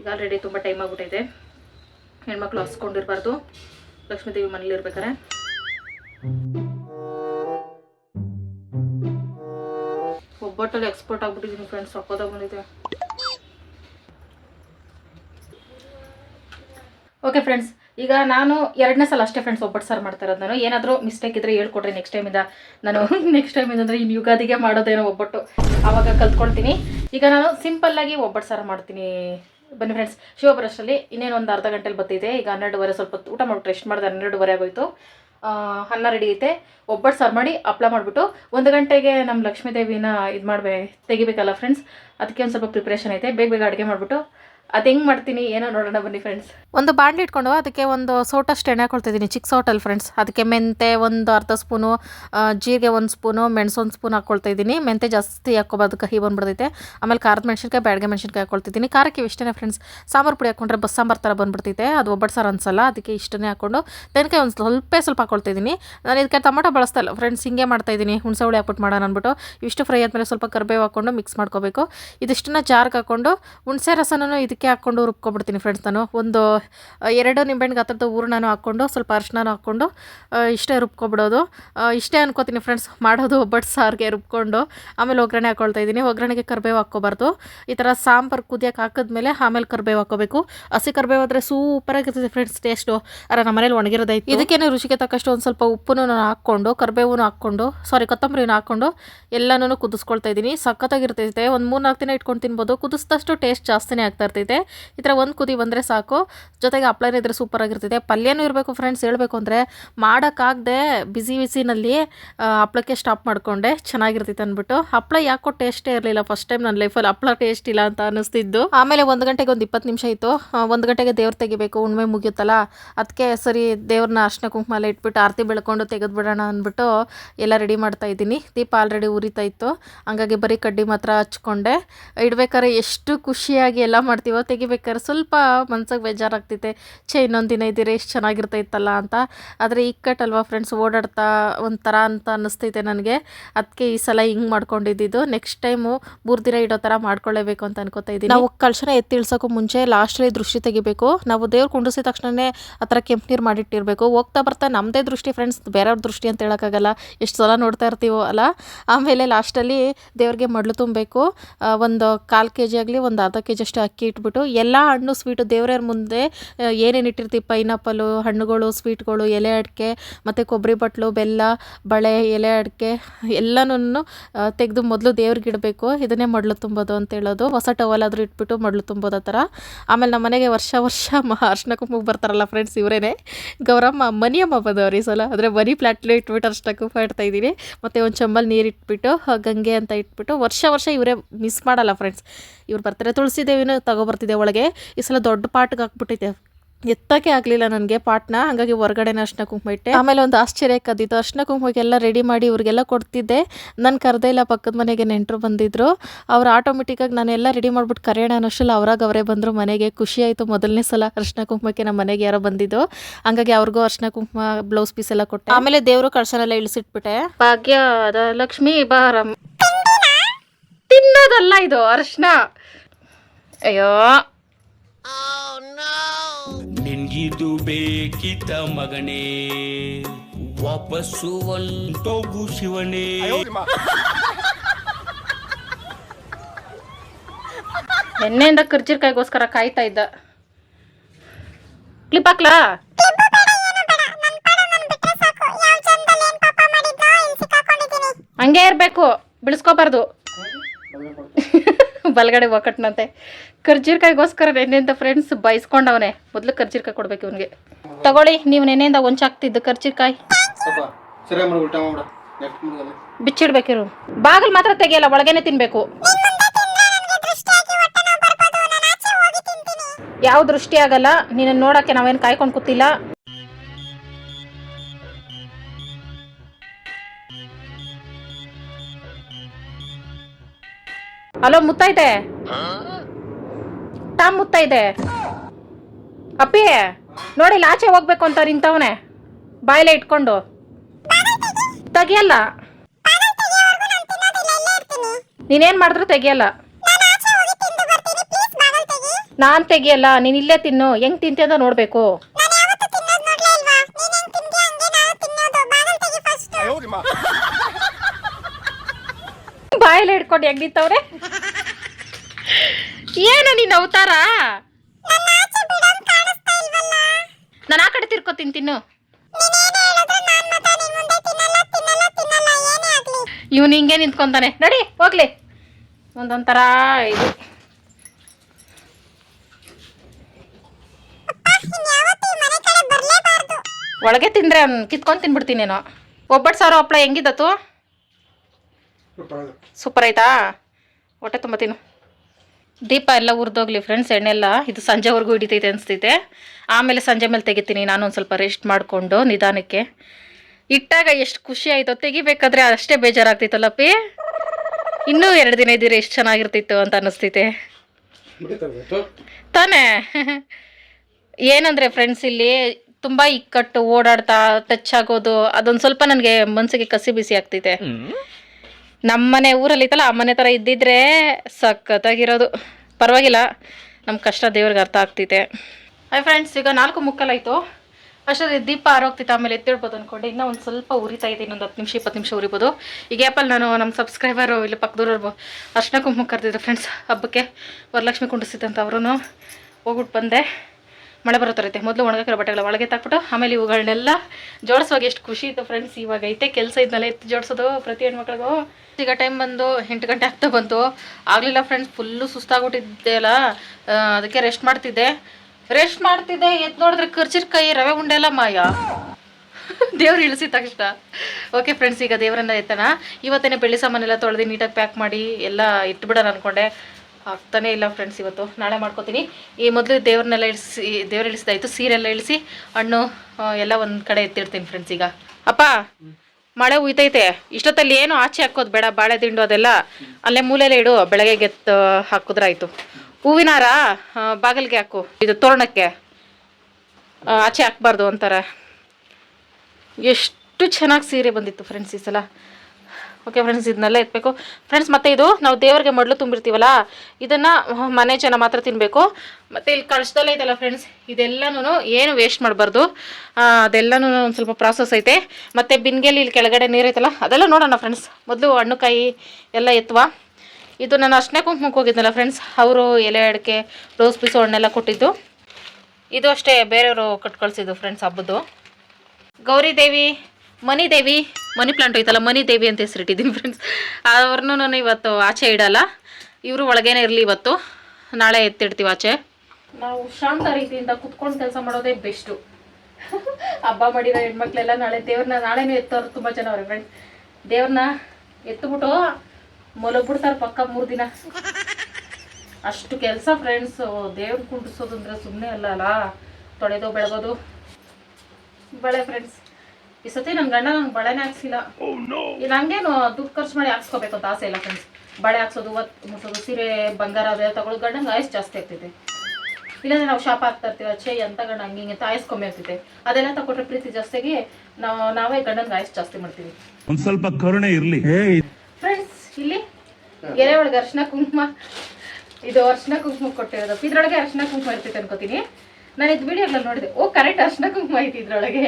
ಈಗ ಆಲ್ರೆಡಿ ತುಂಬ ಟೈಮ್ ಆಗ್ಬಿಟ್ಟೈತೆ ಹೆಣ್ಮಕ್ಳು ಹಸ್ಕೊಂಡಿರ್ಬಾರ್ದು. ಲಕ್ಷ್ಮೀದೇವಿ ಮನೇಲಿ ಇರ್ಬೇಕಾರೆ. ಒಬ್ಬಟ್ಟಲ್ಲಿ ಎಕ್ಸ್ಪೋರ್ಟ್ ಆಗ್ಬಿಟ್ಟಿದ್ದೀನಿ ಫ್ರೆಂಡ್ಸ್ ಸಕ್ಕತ್ತಾಗಿ ಬಂದಿದೆ. ಓಕೆ ಫ್ರೆಂಡ್ಸ್ ಈಗ ನಾನು ಎರಡನೇ ಸಲ ಅಷ್ಟೇ ಫ್ರೆಂಡ್ಸ್ ಒಬ್ಬಟ್ಟು ಸಾರು ಮಾಡ್ತಾ ಇರೋದು ನಾನು. ಏನಾದರೂ ಮಿಸ್ಟೇಕ್ ಇದ್ದರೆ ಹೇಳ್ಕೊಡ್ರಿ ನೆಕ್ಸ್ಟ್ ಟೈಮಿಂದ ನಾನು ನೆಕ್ಸ್ಟ್ ಟೈಮಿಂದ ಅಂದರೆ ಇನ್ನು ಯುಗಾದಿಗೆ ಮಾಡೋದೇನೋ ಒಬ್ಬಟ್ಟು. ಆವಾಗ ಕಲ್ತ್ಕೊಳ್ತೀನಿ. ಈಗ ನಾನು ಸಿಂಪಲ್ಲಾಗಿ ಒಬ್ಬಟ್ಟು ಸಾರು ಮಾಡ್ತೀನಿ. ಬನ್ನಿ ಫ್ರೆಂಡ್ಸ್ ಶಿವಬ್ರಷ್ಟಲ್ಲಿ ಬರೋಷ್ಟರಲ್ಲಿ ಇನ್ನೇನು ಒಂದು ಅರ್ಧ ಗಂಟೆಲಿ ಬತ್ತಿದೆ. ಈಗ ಹನ್ನೆರಡುವರೆ ಸ್ವಲ್ಪ ಊಟ ಮಾಡ್ಬಿಟ್ಟು ರೆಸ್ಟ್ ಮಾಡಿದೆ, ಹನ್ನೆರಡುವರೆ ಆಗೋಯ್ತು. ಅನ್ನ ರೆಡಿ ಐತೆ. ಒಬ್ಬಟ್ಟು ಸಾರು ಮಾಡಿ ಹಪ್ಳ ಮಾಡಿಬಿಟ್ಟು ಒಂದು ಗಂಟೆಗೆ ನಮ್ಮ ಲಕ್ಷ್ಮೀ ದೇವಿನ ಇದು ಮಾಡಬೇಕು ತೆಗಿಬೇಕಲ್ಲ ಫ್ರೆಂಡ್ಸ್ ಅದಕ್ಕೆ ಒಂದು ಸ್ವಲ್ಪ ಪ್ರಿಪ್ರೇಷನ್ ಐತೆ. ಬೇಗ ಬೇಗ ಅಡುಗೆ ಮಾಡಿಬಿಟ್ಟು ಅದು ಹೆಂಗೆ ಮಾಡ್ತೀನಿ ಏನೋ ನೋಡೋಣ ಬನ್ನಿ ಫ್ರೆಂಡ್ಸ್ ಒಂದು ಬಾಂಡ್ಲಿ ಇಟ್ಕೊಂಡು ಅದಕ್ಕೆ ಒಂದು ಸೋಟಷ್ಟು ಎಣ್ಣೆ ಹಾಕೊಳ್ತಿದ್ದೀನಿ, ಚಿಕ್ಕ ಸೋಟಲ್ ಫ್ರೆಂಡ್ಸ್ ಅದಕ್ಕೆ ಮೆಂತೆ ಒಂದು ಅರ್ಧ ಸ್ಪೂನು ಜೀರಿಗೆ ಒಂದು ಸ್ಪೂನು, ಮೆಣಸು ಒಂದು ಸ್ಪೂನ್ ಹಾಕ್ಕೊಳ್ತಾ ಇದ್ದೀನಿ. ಮೆಂತೆ ಜಾಸ್ತಿ ಹಾಕೋಬಾರ್ದು ಕಹಿ ಬಂದ್ಬಿಡ್ತೈತೆ. ಆಮೇಲೆ ಖಾರದ ಮೆಣಸಿನ್ಕಾಯಿ, ಬ್ಯಾಡಗೆ ಮೆಣಸಿನ್ಕಾಯಿ ಹಾಕ್ಕೊಳ್ತಿದ್ದೀನಿ ಖಾರಕ್ಕೆ ಇಷ್ಟೇ ಫ್ರೆಂಡ್ಸ್ ಸಾಂಬಾರು ಪುಡಿ ಹಾಕ್ಕೊಂಡ್ರೆ ಬಸ್ ಸಾಂಬಾರು ಥರ ಬಂದ್ಬಿಡ್ತೈತೆ. ಅದು ಒಬ್ಬಟ್ಟು ಸಾರು ಅನ್ಸಲ್ಲ, ಅದಕ್ಕೆ ಇಷ್ಟನ್ನೇ ಹಾಕ್ಕೊಂಡು ತೆನಕಾಯಿ ಒಂದು ಸ್ವಲ್ಪ ಸ್ವಲ್ಪ ಹಾಕ್ಕೊಳ್ತಾ ಇದ್ದೀನಿ. ನಾನು ಇದಕ್ಕೆ ಟೊಮೊಟೊ ಬಳಸ್ತಾ ಇಲ್ಲ ಫ್ರೆಂಡ್ಸ್ ಹಿಂಗೆ ಮಾಡ್ತಾ ಇದ್ದೀನಿ. ಹುಣಸೆ ಹುಳಿ ಹಾಕ್ಬಿಟ್ಟು ಮಾಡೋಣ ಅಂದ್ಬಿಟ್ಟು. ಇಷ್ಟು ಫ್ರೈ ಆದಮೇಲೆ ಸ್ವಲ್ಪ ಕರ್ಬೇವು ಹಾಕ್ಕೊಂಡು ಮಿಕ್ಸ್ ಮಾಡ್ಕೋಬೇಕು. ಇದಿಷ್ಟನ್ನ ಜಾರ್ಗೆ ಹಾಕ್ಕೊಂಡು ಹುಣಸೆ ರಸನೂ ಇದಕ್ಕೆ ಹಾಕ್ಕೊಂಡು ರುಬ್ಕೊಬಿಡ್ತೀನಿ ಫ್ರೆಂಡ್ಸ್ ನಾನು. ಒಂದು ಎರಡು ನಿಂಬೆಹಣ್ಣು ಗಾತ್ರದ ಹೂರ್ಣನೂ ಹಾಕ್ಕೊಂಡು ಸ್ವಲ್ಪ ಅರಿಶಿನ ಹಾಕ್ಕೊಂಡು ಇಷ್ಟೇ ರುಬ್ಕೊಬಿಡೋದು. ಇಷ್ಟೇ ಅನ್ಕೋತೀನಿ ಫ್ರೆಂಡ್ಸ್ ಮಾಡೋದು ಒಬ್ಬಟ್ಟು ಸಾರಿಗೆ ರುಬ್ಕೊಂಡು, ಆಮೇಲೆ ಒಗ್ಗರಣೆ ಹಾಕ್ಕೊಳ್ತಾ ಇದ್ದೀನಿ. ಒಗ್ಗರಣೆಗೆ ಕರಿಬೇವು ಹಾಕ್ಕೋಬಾರ್ದು. ಈ ಥರ ಸಾಂಬಾರು ಕುದಿಯೋಕೆ ಹಾಕಿದ್ಮೇಲೆ ಆಮೇಲೆ ಕರಿಬೇವು ಹಾಕೋಬೇಕು ಹಸಿ ಕರಿಬೇವು ಆದರೆ ಸೂಪರಾಗಿರ್ತದೆ ಫ್ರೆಂಡ್ಸ್ ಟೇಸ್ಟು ಅರ ನಮ್ಮ ಮನೇಲಿ ಒಣಗಿರೋದೈತೆ ಇದಕ್ಕೇನೆ ರುಚಿಗೆ ತಕ್ಕಷ್ಟು ಒಂದು ಸ್ವಲ್ಪ ಉಪ್ಪನ್ನು ನಾನು ಹಾಕ್ಕೊಂಡು ಕರಿಬೇವನ್ನು ಹಾಕ್ಕೊಂಡು ಸಾರಿ ಕೊತ್ತಂಬರಿನ ಹಾಕ್ಕೊಂಡು ಎಲ್ಲನೂ ಕುದಿಸ್ಕೊಳ್ತಾ ಇದ್ದೀನಿ. ಸಖತ್ತಾಗಿರ್ತೈತೆ. ಒಂದು ಮೂರು ನಾಲ್ಕು ದಿನ ಇಟ್ಕೊಂಡು ತಿನ್ಬೋದು. ಕುದಿಸಿದಷ್ಟು ಟೇಸ್ಟ್ ಜಾಸ್ತಿನೇ ಆಗ್ತಾ ಇರ್ತೈತೆ. ಈ ಥರ ಒಂದು ಕುದಿ ಬಂದರೆ ಸಾಕು. ಜೊತೆಗೆ ಹಪ್ಳನೇ ಇದ್ರೆ ಸೂಪರ್ ಆಗಿರ್ತೈತೆ ಪಲ್ಯನೂ ಇರಬೇಕು ಫ್ರೆಂಡ್ಸ್ ಹೇಳಬೇಕು ಅಂದರೆ ಮಾಡೋಕ್ಕಾಗದೆ ಬಿಸಿ ಬಿಸಿನಲ್ಲಿ ಹಪ್ಳಕ್ಕೆ ಸ್ಟಾಪ್ ಮಾಡಿಕೊಂಡೆ. ಚೆನ್ನಾಗಿರ್ತೈತೆ ಅಂದ್ಬಿಟ್ಟು ಹಪ್ಪಳ ಯಾಕೋ ಟೇಸ್ಟೇ ಇರಲಿಲ್ಲ. ಫಸ್ಟ್ ಟೈಮ್ ನನ್ನ ಲೈಫಲ್ಲಿ ಹಪ್ಪಳ ಟೇಸ್ಟ್ ಇಲ್ಲ ಅಂತ ಅನ್ನಿಸ್ತಿದ್ದು. ಆಮೇಲೆ ಒಂದು ಗಂಟೆಗೆ ಒಂದು ಇಪ್ಪತ್ತು ನಿಮಿಷ ಇತ್ತು ಒಂದು ಗಂಟೆಗೆ ದೇವ್ರು ತೆಗಿಬೇಕು. ಉಣ್ಮೆ ಮುಗಿಯುತ್ತಲ್ಲ. ಅದಕ್ಕೆ ಸರಿ ದೇವ್ರನ್ನ ಅರ್ಶನ ಕುಂಕುಮ ಎಲ್ಲ ಇಟ್ಬಿಟ್ಟು ಆರತಿ ಬೆಳ್ಕೊಂಡು ತೆಗೆದು ಬಿಡೋಣ ಅಂದ್ಬಿಟ್ಟು ಎಲ್ಲ ರೆಡಿ ಮಾಡ್ತಾ ಇದ್ದೀನಿ. ದೀಪ ಆಲ್ರೆಡಿ ಉರಿತಾ ಇತ್ತು. ಹಂಗಾಗಿ ಬರೀ ಕಡ್ಡಿ ಮಾತ್ರ ಹಚ್ಕೊಂಡೆ. ಇಡ್ಬೇಕಾದ್ರೆ ಎಷ್ಟು ಖುಷಿಯಾಗಿ ಎಲ್ಲ ಮಾಡ್ತೀವೋ ತೆಗಿಬೇಕಾದ್ರೆ ಸ್ವಲ್ಪ ಮನ್ಸಿಗೆ ಬೇಜಾರಾಗ್ತೈತೆ ಛೇ ಇನ್ನೊಂದು ದಿನ ಇದ್ದೀರಿ ಎಷ್ಟು ಚೆನ್ನಾಗಿರ್ತೈತಲ್ಲ ಅಂತ. ಆದರೆ ಇಕ್ಕಟ್ಟಲ್ವಾ ಫ್ರೆಂಡ್ಸ್ ಓಡಾಡ್ತಾ ಒಂಥರ ಅಂತ ಅನ್ನಿಸ್ತೈತೆ ನನಗೆ. ಅದಕ್ಕೆ ಈ ಸಲ ಹಿಂಗೆ ಮಾಡ್ಕೊಂಡಿದ್ದು ನೆಕ್ಸ್ಟ್ ಟೈಮು ಮೂರು ದಿನ ಇಡೋ ಥರ ಮಾಡ್ಕೊಳ್ಳೇಬೇಕು ಅಂತ ಅನ್ಕೋತಾ ಇದ್ದೀನಿ. ನಾವು ಕಳ್ಸನ ಎತ್ತಿ ಇಳ್ಸೋಕ್ಕೂ ಮುಂಚೆ ಲಾಸ್ಟಲ್ಲಿ ದೃಷ್ಟಿ ತೆಗಿಬೇಕು. ನಾವು ದೇವ್ರು ಕುಂಡಿಸಿದ ತಕ್ಷಣವೇ ಆ ಥರ ಕೆಂಪು ನೀರು ಮಾಡಿಟ್ಟಿರಬೇಕು. ಹೋಗ್ತಾ ಬರ್ತಾ ನಮ್ಮದೇ ದೃಷ್ಟಿ ಫ್ರೆಂಡ್ಸ್ ಬೇರೆಯವ್ರ ದೃಷ್ಟಿ ಅಂತ ಹೇಳೋಕ್ಕಾಗಲ್ಲ. ಎಷ್ಟು ಸಲ ನೋಡ್ತಾ ಇರ್ತೀವೋ ಅಲ್ಲ. ಆಮೇಲೆ ಲಾಸ್ಟಲ್ಲಿ ದೇವ್ರಿಗೆ ಮಡ್ಲು ತುಂಬಬೇಕು. ಒಂದು ಕಾಲು ಕೆ ಜಿ ಆಗಲಿ, ಒಂದು ಅರ್ಧ ಕೆ ಜಿ ಅಷ್ಟು ಅಕ್ಕಿ ಇಟ್ಬಿಟ್ಟು ಎಲ್ಲ ಹಣ್ಣು ಸ್ವೀಟು ದೇವ್ರ ಮುಂದೆ ಏನೇನು ಇಟ್ಟಿರ್ತೀವಿ ಪೈನಾಪಲು ಹಣ್ಣುಗಳು ಸ್ವೀಟ್ಗಳು ಎಲೆ ಅಡಿಕೆ, ಮತ್ತು ಕೊಬ್ಬರಿ ಬಟ್ಲು, ಬೆಲ್ಲ, ಬಳೆ, ಎಲೆ ಅಡಿಕೆ ಎಲ್ಲನೂ ತೆಗೆದು ಮೊದಲು ದೇವ್ರಿಗೆ ಇಡಬೇಕು. ಇದನ್ನೇ ಮಡ್ಲು ತುಂಬೋದು ಅಂತ ಹೇಳೋದು. ಹೊಸ ಟವಲ್ ಆದರೂ ಇಟ್ಬಿಟ್ಟು ಮಡ್ಲು ತುಂಬೋದು ಆ ಥರ. ಆಮೇಲೆ ನಮ್ಮ ಮನೆಗೆ ವರ್ಷ ವರ್ಷ ಅರ್ಶಿನ ಕುಂಕುಮಕ್ಕೆ ಬರ್ತಾರಲ್ಲ ಫ್ರೆಂಡ್ಸ್ ಇವರೇನೆ. ಗೌರಮ್ಮ, ಮನಿಯಮ್ಮ ಬಂದವ್ರು ಸಲ. ಅಂದರೆ ಮನಿ ಪ್ಲಾಟ್ಲು ಇಟ್ಬಿಟ್ಟು ಅರ್ಶನ ಇಡ್ತಾ ಇದ್ದೀನಿ. ಮತ್ತು ಒಂದು ಚಂಬಲ್ ನೀರು ಇಟ್ಬಿಟ್ಟು ಗಂಗೆ ಅಂತ ಇಟ್ಬಿಟ್ಟು ವರ್ಷ ವರ್ಷ ಇವರೇ ಮಿಸ್ ಮಾಡಲ್ಲ ಫ್ರೆಂಡ್ಸ್ ಇವ್ರು ಬರ್ತಾರೆ ತುಳಸಿ ದೇವಿನೂ ತಗೊಬರ್ತಿದ್ದೆ ಒಳಗೆ, ಈ ಸಲ ದೊಡ್ಡ ಪಾಟ್ಗೆ ಹಾಕ್ಬಿಟ್ಟಿದೆ ಎತ್ತಕ್ಕೆ ಆಗಲಿಲ್ಲ ನನಗೆ ಪಾಟ್ನ, ಹಾಗಾಗಿ ಹೊರಗಡೆನ ಅರ್ಶಿನ ಕುಂಕುಮ ಇಟ್ಟೆ. ಆಮೇಲೆ ಒಂದು ಆಶ್ಚರ್ಯ ಕದ್ದಿತ್ತು. ಅರ್ಶಿನ ಕುಂಕುಮಕ್ಕೆಲ್ಲ ರೆಡಿ ಮಾಡಿ ಇವ್ರಿಗೆಲ್ಲ ಕೊಡ್ತಿದ್ದೆ. ನಾನು ಕರೆದೇ ಇಲ್ಲ, ಪಕ್ಕದ ಮನೆಗೆ ನೆಂಟರು ಬಂದಿದ್ರು. ಅವ್ರು ಆಟೋಮೆಟಿಕ್ಕಾಗಿ ನಾನೆಲ್ಲ ರೆಡಿ ಮಾಡ್ಬಿಟ್ಟು ಕರೆಯೋಣ ಅನ್ನೋಷ್ಟಲ್ಲ ಅವ್ರಾಗ ಅವರೇ ಬಂದರು ಮನೆಗೆ. ಖುಷಿ ಆಯಿತು. ಮೊದಲನೇ ಸಲ ಅರ್ಶಿನ ಕುಂಕುಮಕ್ಕೆ ನಮ್ಮ ಮನೆಗೆ ಯಾರೋ ಬಂದಿದ್ದು. ಹಂಗಾಗಿ ಅವ್ರಿಗೂ ಅರ್ಶಿನ ಕುಂಕುಮ ಬ್ಲೌಸ್ ಪೀಸ್ ಎಲ್ಲ ಕೊಟ್ಟೆ. ಆಮೇಲೆ ದೇವರು ಕಳ್ಸನೆಲ್ಲ ಇಳಿಸಿಟ್ಬಿಟ್ಟೆ. ಭಾಗ್ಯ ಲಕ್ಷ್ಮೀ ಬಾರಂ ತಿನ್ನೋದಲ್ಲ ಇದು ಅರ್ಶಿನ. ಅಯ್ಯೋ. ನಿನ್ಗಿದು ಬೇಕಿತ ಮಗನೇ ವಾಪಸ್ಸು ಒಂಟೋಗು ಶಿವನೇ. ಎಣ್ಣೆಯಿಂದ ಕರ್ಜಿರ್ಕಾಯಿಗೋಸ್ಕರ ಕಾಯ್ತಾ ಇದ್ದ. ಕ್ಲಿಪ್ ಹಾಕ್ಲಾ? ಹಂಗೆ ಇರಬೇಕು ಬಿಡಿಸ್ಕೋಬಾರ್ದು ಬಲಗಡೆ ಒಕ್ಕಟ್ನಂತೆ ಕರ್ಜೀರ್ಕಾಯಿಗೋಸ್ಕರ ನೆನ್ನೆಯಿಂದ ಫ್ರೆಂಡ್ಸ್ ಬೈಸ್ಕೊಂಡವನೆ. ಮೊದಲು ಕರ್ಜೀರ್ಕಾಯಿ ಕೊಡ್ಬೇಕು ಇವನಿಗೆ. ತಗೊಳ್ಳಿ ನೀವು ನೆನ್ನೆಯಿಂದ ಒಂಚಾಕ್ತಿದ್ದು ಕರ್ಜೀರ್ಕಾಯಿ ಬಿಚ್ಚಿಡ್ಬೇಕಿರು ಬಾಗಿಲು ಮಾತ್ರ ತೆಗಿಯಲ್ಲ ಒಳಗೇನೆ ತಿನ್ಬೇಕು. ಯಾವ ದೃಷ್ಟಿ ಆಗಲ್ಲ ನಿನ್ನ ನೋಡಕ್ಕೆ ನಾವೇನು ಕಾಯ್ಕೊಂಡು ಕೂತಿಲ್ಲ. ಹಲೋ ಮುತ್ತೈತೆ ಟಾಮ್ ಮುತ್ತೈತೆ ಅಪ್ಪಿ ನೋಡಿ ಲಾಚೆ ಆಚೆ ಹೋಗ್ಬೇಕು ಅಂತ ನಿಂತವನೆ ಬಾಯಲೆ ಇಟ್ಕೊಂಡು. ತೆಗಿಯಲ್ಲ. ನೀನೇನ್ ಮಾಡಿದ್ರು ತೆಗಿಯಲ್ಲ. ನಾನ್ ತೆಗಿಯಲ್ಲ, ನೀನ್ ಇಲ್ಲೇ ತಿನ್ನು. ಹೆಂಗ್ ತಿಂತ ನೋಡ್ಬೇಕು. ಬಾಯಲ್ಲಿ ಹಿಡ್ಕೊಂಡು ಹೆಂಗ್ ನಿಂತವ್ರೆ? ಏನು ನೀನ್ ಅವತಾರ? ನಾನು ಆ ಕಡೆ ತಿರ್ಕೋತೀನಿ ತಿನ್ನು. ಇವನು ಹಿಂಗೆ ನಿಂತ್ಕೊಂತಾನೆ. ನಡಿ ಹೋಗ್ಲಿ. ಒಂದೊಂಥರ ಇದು. ಒಳಗೆ ತಿಂದ್ರೆ ಕಿತ್ಕೊಂಡು ನೀನು. ಒಬ್ಬಟ್ಟು ಸಾವಿರ ಹಪ್ಳ ಹೆಂಗಿದ್ದು ಸೂಪರ್ ಆಯ್ತಾ? ಹೊಟ್ಟೆ ತುಂಬ ತಿನ್ನು. ದೀಪ ಎಲ್ಲ ಉರಿದೋಗ್ಲಿ ಫ್ರೆಂಡ್ಸ್ ಎಣ್ಣೆಲ್ಲ ಇದು ಸಂಜೆವರೆಗೂ ಹಿಡಿತೈತೆ ಅನಿಸ್ತೈತೆ. ಆಮೇಲೆ ಸಂಜೆ ಮೇಲೆ ತೆಗಿತೀನಿ ನಾನು ಒಂದು ಸ್ವಲ್ಪ ರೆಸ್ಟ್ ಮಾಡಿಕೊಂಡು ನಿಧಾನಕ್ಕೆ. ಇಟ್ಟಾಗ ಎಷ್ಟು ಖುಷಿ ಆಯಿತು, ತೆಗಿಬೇಕಾದ್ರೆ ಅಷ್ಟೇ ಬೇಜಾರಾಗ್ತಿತ್ತಲ್ಲ ಪಿ ಇನ್ನೂ ಎರಡು ದಿನ ಇದ್ದೀರಿ ಎಷ್ಟು ಚೆನ್ನಾಗಿರ್ತಿತ್ತು ಅಂತ ಅನ್ನಿಸ್ತೈತೆ ತಾನೇ? ಏನಂದರೆ ಫ್ರೆಂಡ್ಸ್ ಇಲ್ಲಿ ತುಂಬ ಇಕ್ಕಟ್ಟು ಓಡಾಡ್ತಾ ಟಚ್ ಆಗೋದು, ಅದೊಂದು ಸ್ವಲ್ಪ ನನಗೆ ಮನಸ್ಸಿಗೆ ಕಸಿ ಬಿಸಿ ಆಗ್ತೈತೆ. ನಮ್ಮನೆ ಊರಲ್ಲಿ ಐತಲ್ಲ ಆ ಮನೆ ಥರ ಇದ್ದಿದ್ರೆ ಸಖತ್ತಾಗಿರೋದು. ಪರವಾಗಿಲ್ಲ ನಮ್ಮ ಕಷ್ಟ ದೇವ್ರಿಗೆ ಅರ್ಥ ಆಗ್ತಿದೆ ಹಾಯ್ ಫ್ರೆಂಡ್ಸ್ ಈಗ ನಾಲ್ಕು ಮುಕ್ಕಲಾಯಿತು. ಅಷ್ಟೊಂದು ದೀಪ ಆರೋಗ್ತಿತ್ತು, ಆಮೇಲೆ ಎತ್ತಿಡ್ಬೋದು ಅಂದ್ಕೊಂಡು ಇನ್ನೂ ಒಂದು ಸ್ವಲ್ಪ ಉರಿತಾ ಇದೆ, ಇನ್ನೊಂದು ಹತ್ತು ನಿಮಿಷ, ಇಪ್ಪತ್ತು ನಿಮಿಷ ಉರಿಬೋದು. ಈಗ ಆ್ಯಪಲ್ಲಿ ನಾನು ನಮ್ಮ ಸಬ್ಸ್ಕ್ರೈಬರು ಇಲ್ಲಿ ಪಕ್ಕದೂರವ್ರು ಅರ್ಶನ ಕುಂಕುಮ ಕರೆದಿದ್ರು ಫ್ರೆಂಡ್ಸ್ ಹಬ್ಬಕ್ಕೆ ವರಲಕ್ಷ್ಮಿ ಕುಂಡಿಸಿದ್ದಂತ ಅವರು ಹೋಗ್ಬಿಟ್ಟು ಬಂದೆ. ಮಳೆ ಬರುತ್ತರೈತೆ ಮೊದಲು ಒಣಗಾಕಿರೋ ಬಟ್ಟೆಗಳ ಒಳಗೆ ತಾಕ್ಬಿಟ್ಟು ಆಮೇಲೆ ಇವುಗಳನ್ನೆಲ್ಲ ಜೋಡಿಸುವಾಗ ಎಷ್ಟು ಖುಷಿ ಇತ್ತು ಫ್ರೆಂಡ್ಸ್ ಇವಾಗ ಐತೆ ಕೆಲಸ ಇದ್ನಲ್ಲ ಎತ್ತು ಜೋಡಿಸೋದು ಪ್ರತಿ ಹೆಣ್ಮಕ್ಳಿಗೂ. ಈಗ ಟೈಮ್ ಬಂದು ಎಂಟು ಗಂಟೆ ಆಗ್ತಾ ಬಂತು. ಆಗಲಿಲ್ಲ ಫ್ರೆಂಡ್ಸ್ ಫುಲ್ಲು ಸುಸ್ತಾಗ್ಬಿಟ್ಟಿದ್ದೆ ಅಲ್ಲ. ಅದಕ್ಕೆ ರೆಸ್ಟ್ ಮಾಡ್ತಿದ್ದೆ. ರೆಸ್ಟ್ ಮಾಡ್ತಿದ್ದೆ ಎದ್ದು ನೋಡಿದ್ರೆ ಕರ್ಚಿರ್ಕಾಯಿ ರವೆ ಉಂಡೆ ಎಲ್ಲ ಮಾಯ. ದೇವ್ರು ಇಳಿಸಿದ ತಕ್ಷಣ. ಓಕೆ ಫ್ರೆಂಡ್ಸ್ ಈಗ ದೇವರನ್ನ ಎತ್ತನ ಇವತ್ತೇನೆ ಬೆಳ್ಳಿ ಸಾಮಾನೆಲ್ಲ ತೊಳೆದು ನೀಟಾಗಿ ಪ್ಯಾಕ್ ಮಾಡಿ ಎಲ್ಲ ಇಟ್ಬಿಡೋಣ ಅನ್ಕೊಂಡೆ. ಆಗ್ತಾನೆ ಇಲ್ಲ ಫ್ರೆಂಡ್ಸ್ ಇವತ್ತು ನಾಳೆ ಮಾಡ್ಕೋತೀನಿ. ಈ ಮೊದಲು ದೇವ್ರನ್ನೆಲ್ಲ ಇಳಿಸಿ, ದೇವ್ರು ಇಳಿಸಿದಾಯ್ತು, ಸೀರೆಲ್ಲ ಇಳಿಸಿ, ಹಣ್ಣು ಎಲ್ಲ ಒಂದು ಕಡೆ ಎತ್ತಿಡ್ತೀನಿ ಫ್ರೆಂಡ್ಸ್ ಈಗ. ಅಪ್ಪ, ಮಳೆ ಉಯ್ತೈತೆ. ಇಷ್ಟೊತ್ತಲ್ಲಿ ಏನು ಆಚೆ ಹಾಕೋದು ಬೇಡ, ಬಾಳೆ ದಿಂಡು ಅದೆಲ್ಲ. ಅಲ್ಲೇ ಮೂಲೆಯಲ್ಲೇ ಇಡು, ಬೆಳಗ್ಗೆ ಗೆತ್ತು ಹಾಕಿದ್ರಾಯ್ತು. ಹೂವಿನಾರ ಬಾಗಿಲಿಗೆ ಹಾಕು. ಇದು ತೋರಣಕ್ಕೆ. ಆಚೆ ಹಾಕ್ಬಾರ್ದು ಅಂತಾರೆ. ಎಷ್ಟು ಚೆನ್ನಾಗಿ ಸೀರೆ ಬಂದಿತ್ತು ಫ್ರೆಂಡ್ಸ್ ಈ ಸಲ. ಓಕೆ ಫ್ರೆಂಡ್ಸ್ ಇದನ್ನೆಲ್ಲ ಎತ್ತಬೇಕು ಫ್ರೆಂಡ್ಸ್ ಮತ್ತೆ ಇದು ನಾವು ದೇವರಿಗೆ ಮೊದಲು ತುಂಬಿರ್ತೀವಲ್ಲ, ಇದನ್ನು ಮನೆ ಜನ ಮಾತ್ರ ತಿನ್ನಬೇಕು ಮತ್ತು ಇಲ್ಲಿ ಕಳಿಸ್ದಲ್ಲೇ ಇದೆಲ್ಲ ಫ್ರೆಂಡ್ಸ್ ಇದೆಲ್ಲನೂ ಏನು ವೇಸ್ಟ್ ಮಾಡಬಾರ್ದು. ಅದೆಲ್ಲನೂ ಒಂದು ಸ್ವಲ್ಪ ಪ್ರಾಸೆಸ್ ಐತೆ. ಮತ್ತು ಬಿನ್ಗೆಲಿ ಇಲ್ಲಿ ಕೆಳಗಡೆ ನೀರೈತಲ್ಲ ಅದೆಲ್ಲ ನೋಡೋಣ ಫ್ರೆಂಡ್ಸ್ ಮೊದಲು ಹಣ್ಣು ಕಾಯಿ ಎಲ್ಲ ಎತ್ತುವ ಇದು ನಾನು ಅಷ್ಟನೇ ಕುಂಕುಮಕ್ಕೆ ಹೋಗಿದ್ನಲ್ಲ ಫ್ರೆಂಡ್ಸ್ ಅವರು ಎಲೆ ಅಡಿಕೆ, ರೋಸ್ ಪೀಸು ಹಣ್ಣೆಲ್ಲ ಕೊಟ್ಟಿದ್ದು. ಇದು ಅಷ್ಟೇ ಬೇರೆಯವರು ಕಟ್ಕೊಳ್ಸಿದ್ದು friends ಹಬ್ಬದ್ದು. Gauri Devi money Devi money plant ಐತಲ್ಲ ಮನಿ ದೇವಿ ಅಂತ ಹೆಸರಿಟ್ಟಿದ್ದೀನಿ ಫ್ರೆಂಡ್ಸ್ ಅವ್ರನ್ನೂ ನಾನು ಇವತ್ತು ಆಚೆ ಇಡಲ್ಲ. ಇವರು ಒಳಗೇನೆ ಇರಲಿ ಇವತ್ತು. ನಾಳೆ ಎತ್ತಿಡ್ತೀವಿ ಆಚೆ. ನಾವು ಶಾಂತ ರೀತಿಯಿಂದ ಕುತ್ಕೊಂಡು ಕೆಲಸ ಮಾಡೋದೇ ಬೆಸ್ಟು. ಹಬ್ಬ ಮಾಡಿರೋ ಹೆಣ್ಮಕ್ಳೆಲ್ಲ ನಾಳೆ ದೇವ್ರನ್ನ ನಾಳೆನೂ ಎತ್ತೋರು ತುಂಬ ಜನ ಅವ್ರೆ ಫ್ರೆಂಡ್ಸ್ ದೇವ್ರನ್ನ ಎತ್ತುಬಿಟ್ಟು ಮಲಗ್ಬಿಡ್ತಾರೆ ಪಕ್ಕ ಮೂರು ದಿನ. ಅಷ್ಟು ಕೆಲಸ ಫ್ರೆಂಡ್ಸ್ ದೇವ್ರ ಕುಂಡಿಸೋದು ಅಂದರೆ ಸುಮ್ಮನೆ ಅಲ್ಲ ಅಲ್ಲ. ತೊಳೆದು ಬೆಳಗೋದು ಬಳೆ ಫ್ರೆಂಡ್ಸ್ ಈ ಸತಿ ನನ್ನ ಗಂಡ ನಂಗೆ ಬಳೆನೇ ಹಾಕ್ಸಿಲ್ಲ. ಈಗ ನಂಗೇನು ದುಡ್ಡು ಖರ್ಚು ಮಾಡಿ ಹಾಕ್ಸ್ಕೋಬೇಕು ಅಂತ ಆಸೆ ಇಲ್ಲ ಫ್ರೆಂಡ್ಸ್ ಬಳೆ ಹಾಕ್ಸೋದು ಒತ್ತು ಮುಸೋದು ಸೀರೆ ಬಂಗಾರ ಅದೆಲ್ಲ ತಗೊಳ್ಳೋದು ಗಂಡಂಗೆ ಆಯಸ್ ಜಾಸ್ತಿ ಆಗ್ತೈತೆ ಇಲ್ಲಾಂದ್ರೆ ನಾವು ಶಾಪ್ ಆಗ್ತಾ ಇರ್ತೀವಿ ಛೇ ಎಂತ ಗಂಡ ಹಂಗೆ ಹಿಂಗೆ ಆಯಸ್ ಕಮ್ಮಿ ಆಗ್ತೈತೆ ಅದೆಲ್ಲ ತಗೊಟ್ರೆ ಪ್ರೀತಿ ಜಾಸ್ತಿಗೆ ನಾವು ನಾವೇ ಗಂಡಂಗೆ ಆಯಸ್ ಜಾಸ್ತಿ ಮಾಡ್ತೀವಿ. ಒಂದ್ ಸ್ವಲ್ಪ ಕರುಣೆ ಇರ್ಲಿ. ಫ್ರೆಂಡ್ಸ್ ಇಲ್ಲಿ ಎಲೆ ಒಳಗೆ ಅರ್ಶಿನ ಕುಂಕುಮ ಇದು ಅರ್ಶಿನ ಕುಂಕುಮ ಕೊಟ್ಟಿರೋದು. ಇದ್ರೊಳಗೆ ಅರ್ಶಿನ ಕುಂಕುಮ ಇರ್ತೈತೆ ಅನ್ಕೋತೀನಿ. ನಾನು ಇದು ವಿಡಿಯೋಗಳಲ್ಲಿ ನೋಡಿದೆ. ಓ, ಕರೆಕ್ಟ್ ಅರ್ಶನ ಕುಂಕುಮ ಐತಿ ಇದ್ರೊಳಗೆ.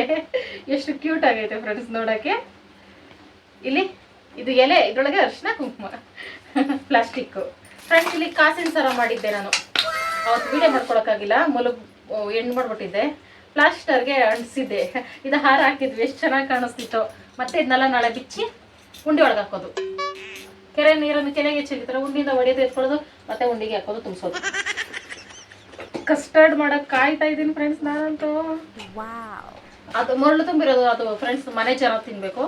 ಎಷ್ಟು ಕ್ಯೂಟ್ ಆಗೈತೆ ಫ್ರೆಂಡ್ಸ್ ನೋಡೋಕ್ಕೆ. ಇಲ್ಲಿ, ಇದು ಎಲೆ, ಇದ್ರೊಳಗೆ ಅರ್ಶನ ಕುಂಕುಮ. ಪ್ಲಾಸ್ಟಿಕ್ಕು ಫ್ರೆಂಡ್ಸ್ ಇಲ್ಲಿ ಕಾಸಿನ ಸರ ಮಾಡಿದ್ದೆ ನಾನು. ಅವತ್ತು ವಿಡಿಯೋ ಮಾಡ್ಕೊಳಕ್ಕಾಗಿಲ್ಲ. ಮುಲುಗ್ ಎಂಡ್ ಮಾಡ್ಬಿಟ್ಟಿದ್ದೆ. ಪ್ಲಾಸ್ಟರ್ಗೆ ಅಂಟಿಸಿದ್ದೆ. ಇದು ಹಾರ ಹಾಕಿದ್ವಿ. ಎಷ್ಟು ಚೆನ್ನಾಗಿ ಕಾಣಿಸ್ತಿತ್ತು. ಮತ್ತೆ ಇದನ್ನೆಲ್ಲ ನಾಳೆ ಬಿಚ್ಚಿ ಉಂಡಿ ಒಳಗೆ ಹಾಕೋದು. ಕೆರೆ ನೀರನ್ನು ಕೆರೆಗೆ ಚೆಲ್ಲಿತಾರೆ ಉಂಡಿಯಿಂದ ಒಡೆಯೋದು ಎತ್ಕೊಳ್ಳೋದು, ಮತ್ತೆ ಉಂಡಿಗೆ ಹಾಕೋದು, ತುಂಬಿಸೋದು. ಕಸ್ಟರ್ಡ್ ಮಾಡಕ್ ಕಾಯ್ತಾ ಇದ್ದೀನಿ ಫ್ರೆಂಡ್ಸ್ ನಾನಂತೂ. ಅದು ಮರಳು ತುಂಬಿರೋದು ಅದು ಫ್ರೆಂಡ್ಸ್ ಮನೆ ಜನ ತಿನ್ಬೇಕು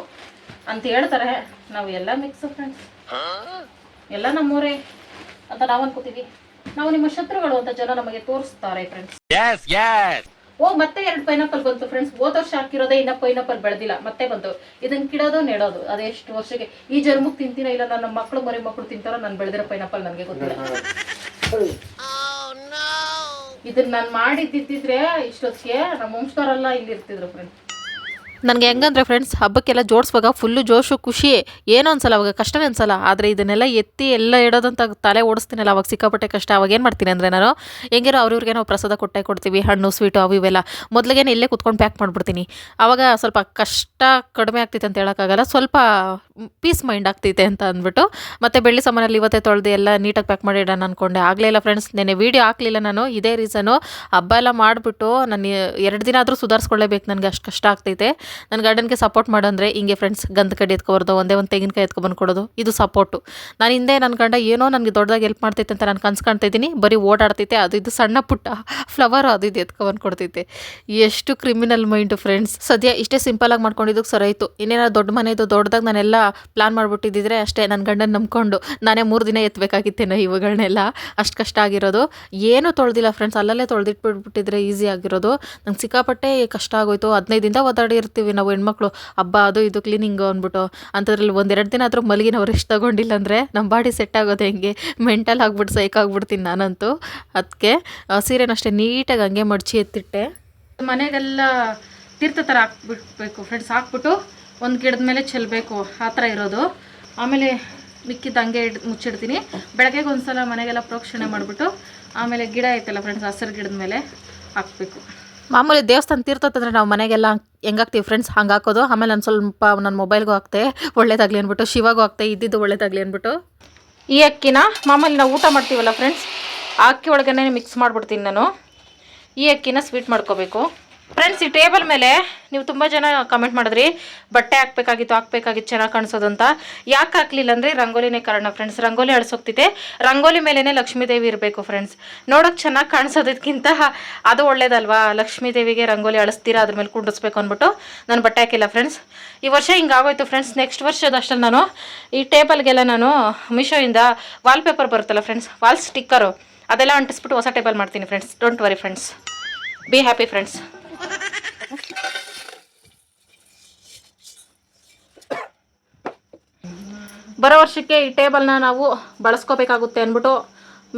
ಅಂತ ಹೇಳ್ತಾರೆ. ನಾವು ಎಲ್ಲ ಮಿಕ್ಸ್ ಫ್ರೆಂಡ್ಸ್ ಎಲ್ಲ ನಮ್ಮೂರೇ ಅಂತ ನಾವು ಅನ್ಕೋತೀವಿ. ನಾವು ನಿಮ್ಮ ಶತ್ರುಗಳು ಅಂತ ಜನ ನಮಗೆ ತೋರಿಸ್ತಾರೆ ಫ್ರೆಂಡ್ಸ್ ಓ ಮತ್ತೆ ಎರಡು ಪೈನಾಪಲ್ ಬಂತು ಫ್ರೆಂಡ್ಸ್ ಹೋದ ವರ್ಷ ಹಾಕಿರೋದೇ ಇನ್ನ ಪೈನಾಪಲ್ ಬೆಳೆದಿಲ್ಲ. ಮತ್ತೆ ಬಂತು. ಇದನ್ನ ಕಿಡೋದು ನೆಡೋದು. ಅದೆಷ್ಟು ವರ್ಷಕ್ಕೆ? ಈ ಜನ್ಮಕ್ಕೆ ತಿಂತೀನ ಇಲ್ಲ ನನ್ನ ಮಕ್ಕಳು ಮರಿ ಮಕ್ಕಳು ತಿಂತಾರೋ ನಾನು ಬೆಳೆದಿರೋ ಪೈನಾಪಲ್ ನನಗೆ ಗೊತ್ತಿಲ್ಲ. ಇದನ್ನ ನಾನು ಇಷ್ಟೊತ್ತಿಗೆ ನಮ್ಮ ವಂಶದವರೆಲ್ಲ ಇಲ್ಲಿ ಇರ್ತಿದ್ರು ಫ್ರೆಂಡ್ಸ್ ನನಗೆ ಹೆಂಗಂದ್ರೆ ಫ್ರೆಂಡ್ಸ್ ಹಬ್ಬಕ್ಕೆಲ್ಲ ಜೋಡಿಸುವಾಗ ಫುಲ್ಲು ಜೋಶು ಖುಷಿ. ಏನೋ ಅನ್ಸಲ್ಲ ಅವಾಗ ಕಷ್ಟನೇ ಅನ್ಸಲ್ಲ ಆದರೆ ಇದನ್ನೆಲ್ಲ ಎತ್ತಿ ಎಲ್ಲ ಇಡೋದಂತ ತಲೆ ಓಡಿಸ್ತೀನಲ್ಲ ಅವಾಗ ಸಿಕ್ಕಾಪಟ್ಟೆ ಕಷ್ಟ. ಅವಾಗ ಏನು ಮಾಡ್ತೀನಿ ಅಂದರೆ ನಾನು ಹೆಂಗಿರೋ ಅವ್ರಿವ್ರಿಗೆ ನಾವು ಪ್ರಸಾದ ಕೊಟ್ಟೆ ಕೊಡ್ತೀವಿ ಹಣ್ಣು ಸ್ವೀಟು ಅವು ಇವೆಲ್ಲ. ಮೊದಲಿಗೆ ಇಲ್ಲೇ ಕುತ್ಕೊಂಡು ಪ್ಯಾಕ್ ಮಾಡಿಬಿಡ್ತೀನಿ. ಆವಾಗ ಸ್ವಲ್ಪ ಕಷ್ಟ ಕಡಿಮೆ ಆಗ್ತೈತೆ ಅಂತ ಹೇಳೋಕ್ಕಾಗಲ್ಲ. ಸ್ವಲ್ಪ ಪೀಸ್ ಮೈಂಡ್ ಆಗ್ತೈತೆ ಅಂತ ಅಂದ್ಬಿಟ್ಟು. ಮತ್ತೆ ಬೆಳ್ಳಿ ಸಾಮಾನಲ್ಲಿ ಇವತ್ತೇ ತೊಳೆದು ಎಲ್ಲ ನೀಟಾಗಿ ಪ್ಯಾಕ್ ಮಾಡಿ ಇಡೋಣ ಆಗಲೇ ಇಲ್ಲ ಫ್ರೆಂಡ್ಸ್ ನೆನೆ ವೀಡಿಯೋ ಹಾಕಲಿಲ್ಲ ನಾನು, ಇದೇ ರೀಸನು ಹಬ್ಬ ಎಲ್ಲ ಮಾಡಿಬಿಟ್ಟು ನಾನು ಎರಡು ದಿನ ಆದರೂ ಸುಧಾರಿಸ್ಕೊಳ್ಳೇಬೇಕು, ನನಗೆ ಅಷ್ಟು ಕಷ್ಟ ಆಗ್ತೈತೆ. ನನ್ನ ಗಾರ್ಡನ್ಗೆ ಸಪೋರ್ಟ್ ಮಾಡೋಂದ್ರೆ ಹಿಂಗೆ ಫ್ರೆಂಡ್ಸ್ ಗಂಧ ಕಡ್ಡಿ ಎತ್ಕೊಬಾರ್ದು ಒಂದೇ ಒಂದು ತೆಂಗಿನಕಾಯಿ ಎತ್ಕೊಬಂದು ಕೊಡೋದು, ಇದು ಸಪೋರ್ಟು ನಾನು ಹಿಂದೆ ನನ್ನ ಗಂಡ ಏನೋ ನನಗೆ ದೊಡ್ಡದಾಗಿ ಹೆಲ್ಪ್ ಮಾಡ್ತೈತೆ ಅಂತ ನಾನು ಕನ್ಸು ಕಾಣ್ತಾ ಇದ್ದೀನಿ, ಬರೀ ಓಡಾಡ್ತೈತೆ, ಅದು ಇದು ಸಣ್ಣ ಪುಟ್ಟ ಫ್ಲವರ್ ಅದು ಇದು ಎತ್ಕೊಬಂದು ಕೊಡ್ತೈತೆ. ಎಷ್ಟು ಕ್ರಿಮಿನಲ್ ಮೈಂಡು ಫ್ರೆಂಡ್ಸ್ ಸದ್ಯ ಇಷ್ಟೇ ಸಿಂಪಲಾಗಿ ಮಾಡ್ಕೊಂಡಿದ್ದಕ್ಕೆ ಸರಿ ಆಯಿತು ಇನ್ನೇನೋ ದೊಡ್ಡ ಮನೆದು ದೊಡ್ಡದಾಗಿ ನಾನೆಲ್ಲ ಪ್ಲ್ಯಾನ್ ಮಾಡಿಬಿಟ್ಟಿದ್ದಿದ್ರೆ ಅಷ್ಟೇ ನನ್ನ ಗಂಡನ ನಂಬ್ಕೊಂಡು ನಾನೇ ಮೂರು ದಿನ ಎತ್ತಬೇಕಾಗಿತ್ತೇನೋ ಇವುಗಳನ್ನೆಲ್ಲ ಅಷ್ಟು ಕಷ್ಟ ಆಗಿರೋದು. ಏನೂ ತೊಳೆದಿಲ್ಲ ಫ್ರೆಂಡ್ಸ್ ಅಲ್ಲಲ್ಲೇ ತೊಳೆದಿಟ್ಬಿಟ್ಬಿಟ್ಟಿದ್ರೆ ಈಸಿ ಆಗಿರೋದು. ನಂಗೆ ಸಿಕ್ಕಾಪಟ್ಟೆ ಕಷ್ಟ ಆಗೋಯ್ತು. ಹದಿನೈದಿಂದ ಒದ್ದಾಡಿರ್ತೀವಿ ನಾವು ಹೆಣ್ಮಕ್ಳು. ಹಬ್ಬ ಅದು ಇದು ಕ್ಲೀನಿಂಗು ಅಂದ್ಬಿಟ್ಟು. ಅಂಥದ್ರಲ್ಲಿ ಒಂದೆರಡು ದಿನ ಆದರೂ ಮಲಗಿ ನಾವು ರೆಸ್ಟ್ ತೊಗೊಂಡಿಲ್ಲ ಅಂದರೆ ನಮ್ಮ ಬಾಡಿ ಸೆಟ್ ಆಗೋದು ಹೆಂಗೆ? ಮೆಂಟಲ್ ಆಗ್ಬಿಟ್ಟು ಸೈಕ್ ಆಗ್ಬಿಡ್ತೀನಿ ನಾನಂತೂ. ಅದಕ್ಕೆ ಸೀರೆನಷ್ಟೇ ನೀಟಾಗಿ ಹಂಗೆ ಮಡಚಿ ಎತ್ತಿಟ್ಟೆ. ಮನೆಗೆಲ್ಲ ತೀರ್ಥ ಥರ ಹಾಕ್ಬಿಡ್ಬೇಕು ಫ್ರೆಂಡ್ಸ್ ಹಾಕ್ಬಿಟ್ಟು ಒಂದು ಗಿಡದ ಮೇಲೆ ಚೆಲ್ಲಬೇಕು ಆ ಥರ ಇರೋದು. ಆಮೇಲೆ ಮಿಕ್ಕಿದ ಹಂಗೆ ಇಡ್, ಮುಚ್ಚಿಡ್ತೀನಿ. ಬೆಳಗ್ಗೆಗೆ ಒಂದು ಸಲ ಮನೆಗೆಲ್ಲ ಪ್ರೋಕ್ಷಣೆ ಮಾಡಿಬಿಟ್ಟು, ಆಮೇಲೆ ಗಿಡ ಐತಲ್ಲ ಫ್ರೆಂಡ್ಸ್ ಹಸಿರು ಗಿಡದ ಮೇಲೆ ಹಾಕಬೇಕು. ಮಾಮೂಲಿ ದೇವಸ್ಥಾನ ತೀರ್ಥ ತಂದರೆ ನಾವು ಮನೆಗೆಲ್ಲ ಹೆಂಗಾಗ್ತೀವಿ ಫ್ರೆಂಡ್ಸ್ ಹಂಗೆ ಹಾಕೋದು. ಆಮೇಲೆ ನಾನು ಸ್ವಲ್ಪ ನನ್ನ ಮೊಬೈಲ್ಗೂ ಹಾಕ್ತೆ, ಒಳ್ಳೇದಾಗಲಿ ಅಂದ್ಬಿಟ್ಟು, ಶಿವಾಗೂ ಹಾಕ್ತೆ, ಇದ್ದಿದ್ದು ಒಳ್ಳೇದಾಗಲಿ ಅಂದ್ಬಿಟ್ಟು. ಈ ಅಕ್ಕಿನ ಮಾಮೂಲಿ ನಾವು ಊಟ ಮಾಡ್ತೀವಲ್ಲ ಫ್ರೆಂಡ್ಸ್ ಆ ಅಕ್ಕಿ ಒಳಗನೆ ಮಿಕ್ಸ್ ಮಾಡಿಬಿಡ್ತೀನಿ ನಾನು. ಈ ಅಕ್ಕಿನ ಸ್ವೀಟ್ ಮಾಡ್ಕೋಬೇಕು. ಫ್ರೆಂಡ್ಸ್ ಈ ಟೇಬಲ್ ಮೇಲೆ ನೀವು ತುಂಬ ಜನ ಕಮೆಂಟ್ ಮಾಡಿದ್ರಿ. ಬಟ್ಟೆ ಹಾಕ್ಬೇಕಾಗಿತ್ತು ಹಾಕ್ಬೇಕಾಗಿತ್ತು, ಚೆನ್ನಾಗಿ ಕಾಣಿಸೋದು ಅಂತ. ಯಾಕೆ ಹಾಕ್ಲಿಲ್ಲ ಅಂದರೆ ರಂಗೋಲಿನೇ ಕಾರಣ ಫ್ರೆಂಡ್ಸ್ ರಂಗೋಲಿ ಅಳಿಸೋಗ್ತಿದೆ. ರಂಗೋಲಿ ಮೇಲೇ ಲಕ್ಷ್ಮೀ ದೇವಿ ಇರಬೇಕು ಫ್ರೆಂಡ್ಸ್ ನೋಡೋಕೆ ಚೆನ್ನಾಗಿ ಕಾಣಿಸೋದಕ್ಕಿಂತ ಅದು ಒಳ್ಳೇದಲ್ವಾ? ಲಕ್ಷ್ಮೀ ದೇವಿಗೆ ರಂಗೋಲಿ ಅಳಿಸ್ತೀರಾ? ಅದ್ರ ಮೇಲೆ ಕುಂಡಿಸ್ಬೇಕು ಅಂದ್ಬಿಟ್ಟು ನಾನು ಬಟ್ಟೆ ಹಾಕಿಲ್ಲ ಫ್ರೆಂಡ್ಸ್ ಈ ವರ್ಷ ಹಿಂಗಾಗೋಯ್ತು ಫ್ರೆಂಡ್ಸ್ ನೆಕ್ಸ್ಟ್ ವರ್ಷದಷ್ಟಲ್ಲಿ ನಾನು, ಈ ಟೇಬಲ್ಗೆಲ್ಲ ನಾನು ಮಿಶೋಯಿಂದ ವಾಲ್ಪೇಪರ್ ಬರುತ್ತಲ್ಲ ಫ್ರೆಂಡ್ಸ್ ವಾಲ್ ಸ್ಟಿಕ್ಕರು ಅದೆಲ್ಲ ಅಂಟಿಸ್ಬಿಟ್ಟು ಹೊಸ ಟೇಬಲ್ ಮಾಡ್ತೀನಿ friends don't worry friends be happy friends ಬರೋ ವರ್ಷಕ್ಕೆ ಈ ಟೇಬಲ್ನ ನಾವು ಬಳಸ್ಕೋಬೇಕಾಗುತ್ತೆ ಅಂದ್ಬಿಟ್ಟು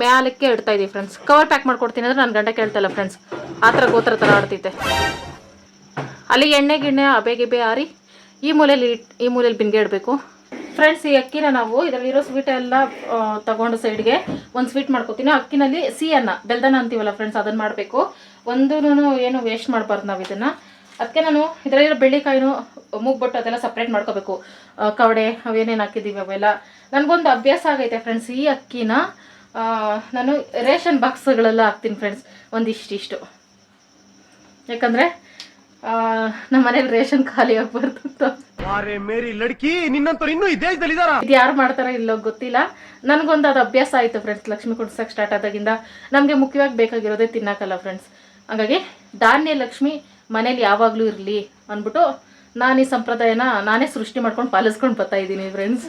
ಮ್ಯಾಲಕ್ಕೆ ಇಡ್ತಾ ಇದ್ದೀವಿ ಫ್ರೆಂಡ್ಸ್ ಕವರ್ ಪ್ಯಾಕ್ ಮಾಡ್ಕೊಡ್ತೀನಿ ಅಂದರೆ ನನ್ನ ಗಂಡ ಕೇಳ್ತಾಯಿಲ್ಲ ಫ್ರೆಂಡ್ಸ್ ಆ ಥರ ಗೋತ್ರ ಥರ ಆಡ್ತೈತೆ ಅಲ್ಲಿ ಎಣ್ಣೆ ಗಿಣ್ಣೆ ಅಬೆ ಗಿಬೆ ಆರಿ ಈ ಮೂಲೆಯಲ್ಲಿ ಈ ಮೂಲೆಯಲ್ಲಿ ಬಿಂದಿಗೆ ಇಡಬೇಕು. ಫ್ರೆಂಡ್ಸ್ ಈ ಅಕ್ಕಿನ ನಾವು ಇದರಲ್ಲಿರೋ ಸ್ವೀಟ್ ಎಲ್ಲ ತಗೊಂಡು ಸೈಡ್ಗೆ ಒಂದು ಸ್ವೀಟ್ ಮಾಡ್ಕೊತೀನಿ ಅಕ್ಕಿನಲ್ಲಿ ಸಿಹಿಯನ್ನ ಬೆಲ್ದನ ಅಂತೀವಲ್ಲ ಫ್ರೆಂಡ್ಸ್ ಅದನ್ನು ಮಾಡಬೇಕು. ಒಂದೂ ಏನು ವೇಸ್ಟ್ ಮಾಡಬಾರ್ದು ನಾವು ಇದನ್ನು. ಅದಕ್ಕೆ ನಾನು ಇದರಲ್ಲಿರೋ ಬೆಳ್ಳಿಕಾಯಿನೂ ಮೂಗ್ಬಿಟ್ಟು ಅದೆಲ್ಲ ಸಪ್ರೇಟ್ ಮಾಡ್ಕೋಬೇಕು. ಕವಡೆ ಅವೇನೇನು ಹಾಕಿದ್ದೀವಿ ಅವೆಲ್ಲ. ನನಗೊಂದು ಅಭ್ಯಾಸ ಆಗೈತೆ ಫ್ರೆಂಡ್ಸ್ ಈ ಅಕ್ಕಿನ ನಾನು ರೇಷನ್ ಬಾಕ್ಸ್ಗಳೆಲ್ಲ ಹಾಕ್ತೀನಿ ಫ್ರೆಂಡ್ಸ್ ಒಂದಿಷ್ಟಿಷ್ಟು ಯಾಕಂದರೆ ನಮ್ಮ ಮನೇಲಿ ರೇಷನ್ ಖಾಲಿ ಆಗ್ಬಾರ್ದು ಲಡ್ಕಿ ನಿನ್ನಂತೂ ಇನ್ನೂ ಈ ದೇಶದಲ್ಲಿ ಇದು ಯಾರು ಮಾಡ್ತಾರ ಇಲ್ಲೋ ಗೊತ್ತಿಲ್ಲ. ನನಗೊಂದು ಅದು ಅಭ್ಯಾಸ ಆಯಿತು ಫ್ರೆಂಡ್ಸ್ ಲಕ್ಷ್ಮಿ ಕುಡ್ಸಕ್ಕೆ ಸ್ಟಾರ್ಟ್ ಆದಾಗಿಂದ. ನಮಗೆ ಮುಖ್ಯವಾಗಿ ಬೇಕಾಗಿರೋದೇ ತಿನ್ನಕ್ಕಲ್ಲ ಫ್ರೆಂಡ್ಸ್ ಹಾಗಾಗಿ ಧಾನ್ಯ ಲಕ್ಷ್ಮಿ ಮನೇಲಿ ಯಾವಾಗಲೂ ಇರಲಿ ಅಂದ್ಬಿಟ್ಟು ನಾನು ಈ ಸಂಪ್ರದಾಯನ ನಾನೇ ಸೃಷ್ಟಿ ಮಾಡ್ಕೊಂಡು ಪಾಲಿಸ್ಕೊಂಡು ಬರ್ತಾ ಇದ್ದೀನಿ ಫ್ರೆಂಡ್ಸ್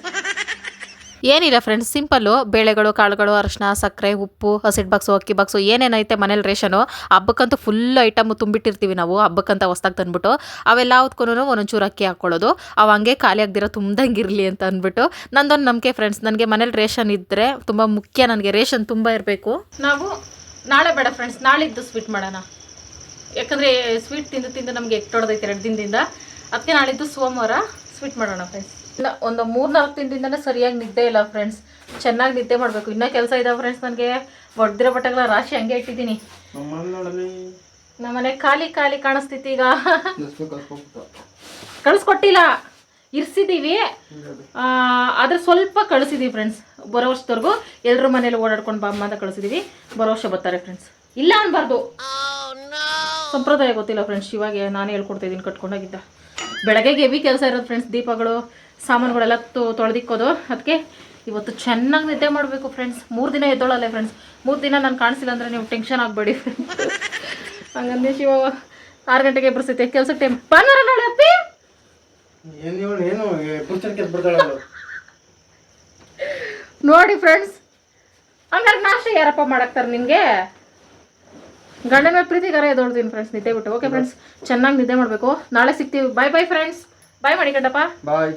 ಏನಿಲ್ಲ ಫ್ರೆಂಡ್ಸ್ ಸಿಂಪಲ್ಲು ಬೇಳೆಗಳು ಕಾಳುಗಳು ಅರಶಿನ ಸಕ್ಕರೆ ಉಪ್ಪು ಹಸಿಟ್ಟು ಬಾಕ್ಸು ಅಕ್ಕಿ ಬಾಕ್ಸು ಏನೇನೈತೆ ಮನೇಲಿ ರೇಷನು ಹಬ್ಬಕ್ಕಂತೂ ಫುಲ್ ಐಟಮ್ ತುಂಬಿಟ್ಟಿರ್ತೀವಿ ನಾವು ಹಬ್ಬಕ್ಕಂತ ಹೊಸ್ದಾಗಿ ತಂದ್ಬಿಟ್ಟು. ಅವೆಲ್ಲ ಹೊತ್ಕೊಂಡು ಒಂದೊಂಚೂರು ಅಕ್ಕಿ ಹಾಕ್ಕೊಳ್ಳೋದು ಅವು ಹಂಗೆ ಖಾಲಿ ಆಗ್ದಿರೋ ತುಂಬ್ದಂಗಿರಲಿ ಅಂತ ಅಂದ್ಬಿಟ್ಟು. ನಂದೊಂದು ನಂಬಿಕೆ ಫ್ರೆಂಡ್ಸ್ ನನಗೆ ಮನೇಲಿ ರೇಷನ್ ಇದ್ದರೆ ತುಂಬ ಮುಖ್ಯ ನನಗೆ ರೇಷನ್ ತುಂಬ ಇರಬೇಕು. ನಾವು ನಾಳೆ ಬೇಡ ಫ್ರೆಂಡ್ಸ್ ನಾಳಿದ್ದು ಸ್ವೀಟ್ ಮಾಡೋಣ. ಯಾಕಂದರೆ ಸ್ವೀಟ್ ತಿಂದು ತಿಂದು ನಮಗೆ ಎಟ್ಟೊಡ್ದೈತೆ ಎರಡು ದಿನದಿಂದ. ಅದಕ್ಕೆ ನಾಳಿದ್ದು ಸೋಮವಾರ ಸ್ವೀಟ್ ಮಾಡೋಣ ಫ್ರೆಂಡ್ಸ್ ಇಲ್ಲ ಒಂದು ಮೂರು ನಾಲ್ಕು ದಿನದಿಂದನೇ ಸರಿಯಾಗಿ ನಿದ್ದೆ ಇಲ್ಲ ಫ್ರೆಂಡ್ಸ್ ಚೆನ್ನಾಗಿ ನಿದ್ದೆ ಮಾಡಬೇಕು. ಇನ್ನೂ ಕೆಲಸ ಇದಾವೆ ಫ್ರೆಂಡ್ಸ್ ನನಗೆ. ಒಡ್ದಿರೋ ಬಟ್ಟೆಗಳ ರಾಶಿ ಹಂಗೆ ಇಟ್ಟಿದ್ದೀನಿ. ನಮ್ಮನೆ ಖಾಲಿ ಖಾಲಿ ಕಾಣಿಸ್ತೈತಿ ಈಗ. ಕಳಿಸ್ಕೊಟ್ಟಿಲ್ಲ. ಇರ್ಸಿದ್ದೀವಿ ಆದರೆ ಸ್ವಲ್ಪ ಕಳಿಸಿದ್ದೀವಿ ಫ್ರೆಂಡ್ಸ್ ಬರೋ ವರ್ಷದವರೆಗೂ ಎಲ್ಲರ ಮನೇಲಿ ಓಡಾಡ್ಕೊಂಡು ಬಾ ಅಮ್ಮ ಅಂತ ಕಳಿಸಿದ್ದೀವಿ ಬರೋ ವರ್ಷ ಬರ್ತಾರೆ ಫ್ರೆಂಡ್ಸ್ ಇಲ್ಲ ಅನ್ಬಾರ್ದು. ಸಂಪ್ರದಾಯ ಗೊತ್ತಿಲ್ಲ ಫ್ರೆಂಡ್ಸ್ ಇವಾಗ ನಾನು ಹೇಳ್ಕೊಡ್ತಾ ಇದ್ದೀನಿ ಕಟ್ಕೊಂಡೋಗಿದ್ದ ಬೆಳಗ್ಗೆ ಹೆವಿ ಕೆಲಸ ಇರೋದು ಫ್ರೆಂಡ್ಸ್ ದೀಪಗಳು ಸಾಮಾನುಗಳೆಲ್ಲ ತೊ ತೊಳೆದಿಕ್ಕೋದು. ಅದಕ್ಕೆ ಇವತ್ತು ಚೆನ್ನಾಗಿ ನಿದ್ದೆ ಮಾಡಬೇಕು ಫ್ರೆಂಡ್ಸ್ ಮೂರು ದಿನ ಎದ್ದೋಳಲ್ಲ ಫ್ರೆಂಡ್ಸ್ ಮೂರು ದಿನ ನಾನು ಕಾಣಿಸಿಲ್ಲ ಅಂದರೆ ನೀವು ಟೆನ್ಷನ್ ಆಗಬೇಡಿ ಹಂಗಂದ್ರೆ ಶಿವ. ಆರು ಗಂಟೆಗೆ ಬರ್ಸೈತೆ ಕೆಲ್ಸಕ್ಕೆ ಟೈಮ್ ಬಾನಾರ ನಾಳೆ ಅಪ್ಪಿ? ನೋಡಿ ಫ್ರೆಂಡ್ಸ್ ಹಂಗಾರೆ ನಾಷ್ಟ ಯಾರಪ್ಪ ಮಾಡಾಕ್ತಾರೆ ನಿನಗೆ ಗಂಡನ ಮೇಲೆ ಪ್ರೀತಿಗಾರ ಎದೊಳ್ತೀನಿ ಫ್ರೆಂಡ್ಸ್ ನಿದ್ದೆ ಬಿಟ್ಟು. ಓಕೆ ಫ್ರೆಂಡ್ಸ್ ಚೆನ್ನಾಗಿ ನಿದ್ದೆ ಮಾಡಬೇಕು. ನಾಳೆ ಸಿಗ್ತೀವಿ. ಬಾಯ್ ಬಾಯ್ ಫ್ರೆಂಡ್ಸ್ ಬಾಯ್ ಮಾಡಿ ಕಂಡಪ್ಪ ಬಾಯ್